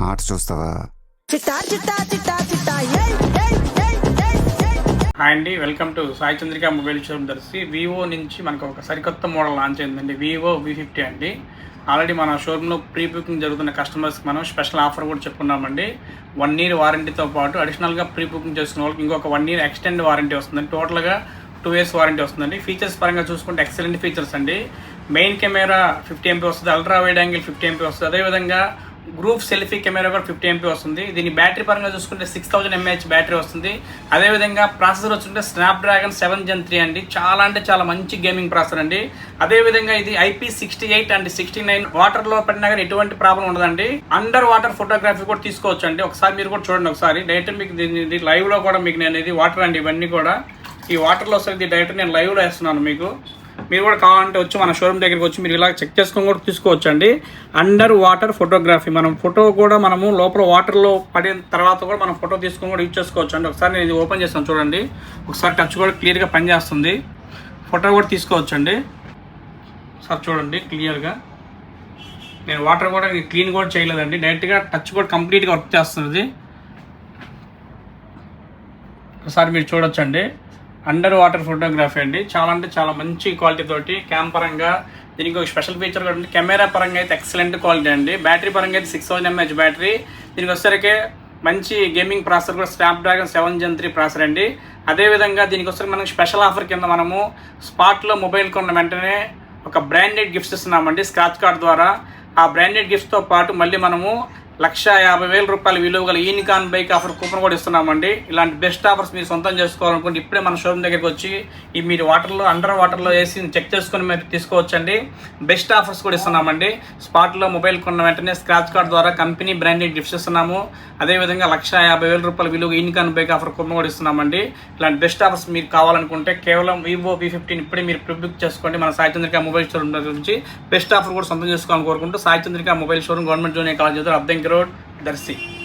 ఆట చూస్తావా? చిట్టా చిట్టా చిట్టా చిట్టా ఏయ్ ఏయ్ ఏయ్ ఏయ్ ఏయ్ హాయ్ అండి welcome to Sai Chandrika mobile showroom Darsi. Vivo నుంచి మనకు ఒక సరికొత్త మోడల్ లాంచ్ అయిందండి వివో వి ఫిఫ్టీ అండి. ఆల్రెడీ మన షోరూంలో ప్రీ బుకింగ్ జరుగుతున్న కస్టమర్స్కి మనం స్పెషల్ ఆఫర్ కూడా చెప్పుకున్నామండి వన్ ఇయర్ వారంటీతో పాటు అడిషనల్గా ప్రీ బుకింగ్ చేసుకున్న వాళ్ళకి ఇంకొక వన్ ఇయర్ ఎక్స్టెండ్ వారంటీ వస్తుందండి. టోటల్గా టూ ఇయర్స్ వారంటీ వస్తుందండి. ఫీచర్స్ పరంగా చూసుకుంటే ఎక్సలెంట్ ఫీచర్స్ అండి. మెయిన్ కెమెరా ఫిఫ్టీ ఎంపీ వస్తుంది ultra wide angle fifty MP వస్తుంది. అదేవిధంగా గ్రూప్ సెల్ఫీ కెమెరా కూడా ఫిఫ్టీ ఎంపీ వస్తుంది. దీని బ్యాటరీ పరంగా చూసుకుంటే సిక్స్ థౌసండ్ ఎంఏహెచ్ బ్యాటరీ వస్తుంది. అదేవిధంగా ప్రాసెసర్ వచ్చుంటే స్నాప్డ్రాగన్ సెవెన్ జెన్ త్రీ అండి. చాలా అంటే చాలా మంచి గేమింగ్ ప్రాసెసర్ అండి. అదేవిధంగా ఇది IP sixty eight and sixty nine వాటర్లో పడినా కానీ ఎటువంటి ప్రాబ్లం ఉండదండి. అండర్ వాటర్ ఫోటోగ్రఫీ కూడా తీసుకోవచ్చు అండి ఒకసారి మీరు కూడా చూడండి ఒకసారి. డైరెక్ట్ మీకు దీన్ని లైవ్లో కూడా మీకు నేను ఇది వాటర్ అండి ఇవన్నీ కూడా. ఈ వాటర్లో వస్తుంది డైరెక్ట్ నేను లైవ్లో వేస్తున్నాను మీకు. మీరు కూడా కావాలంటే వచ్చి మన షోరూమ్ దగ్గరికి వచ్చి మీరు ఇలా చెక్ చేసుకొని కూడా తీసుకోవచ్చు అండి అండర్ వాటర్ ఫోటోగ్రఫీ మనం ఫోటో కూడా మనము లోపల వాటర్లో పడిన తర్వాత కూడా మనం ఫోటో తీసుకొని కూడా యూజ్ చేసుకోవచ్చు అండి ఒకసారి నేను ఇది ఓపెన్ చేస్తాను చూడండి. ఒకసారి టచ్ కూడా క్లియర్గా పనిచేస్తుంది. ఫోటో కూడా తీసుకోవచ్చు అండి సార్ చూడండి క్లియర్గా నేను వాటర్ కూడా క్లీన్ కూడా చేయలేదండి. డైరెక్ట్గా టచ్ కూడా కంప్లీట్గా వర్క్ చేస్తుంది. ఒకసారి మీరు చూడొచ్చండి. అండర్ వాటర్ ఫోటోగ్రఫీ అండి. చాలా అంటే చాలా మంచి క్వాలిటీ తోటి క్యామ్ పరంగా దీనికి ఒక స్పెషల్ ఫీచర్ కూడా ఉంది. కెమెరా పరంగా అయితే ఎక్సలెంట్ క్వాలిటీ అండి. బ్యాటరీ పరంగా అయితే సిక్స్ థౌసండ్ ఎంహెచ్ బ్యాటరీ దీనికి వచ్చేసరికి మంచి గేమింగ్ ప్రాసెసర్ కూడా Snapdragon seven gen three processor అండి. అదేవిధంగా దీనికి వస్తే మనం స్పెషల్ ఆఫర్ కింద మనము స్పాట్లో మొబైల్ కొన్న వెంటనే ఒక బ్రాండెడ్ గిఫ్ట్స్ ఇస్తున్నామండి. స్క్రాచ్ కార్డ్ ద్వారా. ఆ బ్రాండెడ్ గిఫ్ట్స్తో పాటు మళ్ళీ మనము లక్ష యాభై వేల రూపాయల విలువ గల యూనికాన్ బైక్ ఆఫర్ కూపన్ కూడా ఇస్తున్నామండి. ఇలాంటి బెస్ట్ ఆఫర్స్ మీరు సొంతం చేసుకోవాలనుకుంటే ఇప్పుడే మన షోరూమ్ దగ్గరికి వచ్చి ఈ మీరు వాటర్లో అండర్ వాటర్లో వేసి చెక్ చేసుకొని మీరు తీసుకోవచ్చండి. బెస్ట్ ఆఫర్స్ కూడా ఇస్తున్నామండి. స్పాట్లో మొబైల్ కొన్న వెంటనే స్క్రాచ్ కార్డ్ ద్వారా కంపెనీ బ్రాండెడ్ గిఫ్ట్స్ ఇస్తున్నాము అదేవిధంగా లక్ష యాభై వేల రూపాయల విలువ యూనికాన్ బైక్ ఆఫర్ కూపన్ కూడా ఇస్తున్నామండి. ఇలాంటి బెస్ట్ ఆఫర్స్ మీరు కావాలనుకుంటే కేవలం వివో వి ఫిఫ్టీన్ ఇప్పుడే మీరు ప్రిబుక్ చేసుకోండి మన సాయి చంద్రిక మొబైల్ షోరూమ్ నుంచి. బెస్ట్ ఆఫర్ కూడా సొంతం చేసుకోవాలని కోరుకుంటూ Sai Chandrika mobile showroom government junior college అర్థం रिंग रोड दर्शी।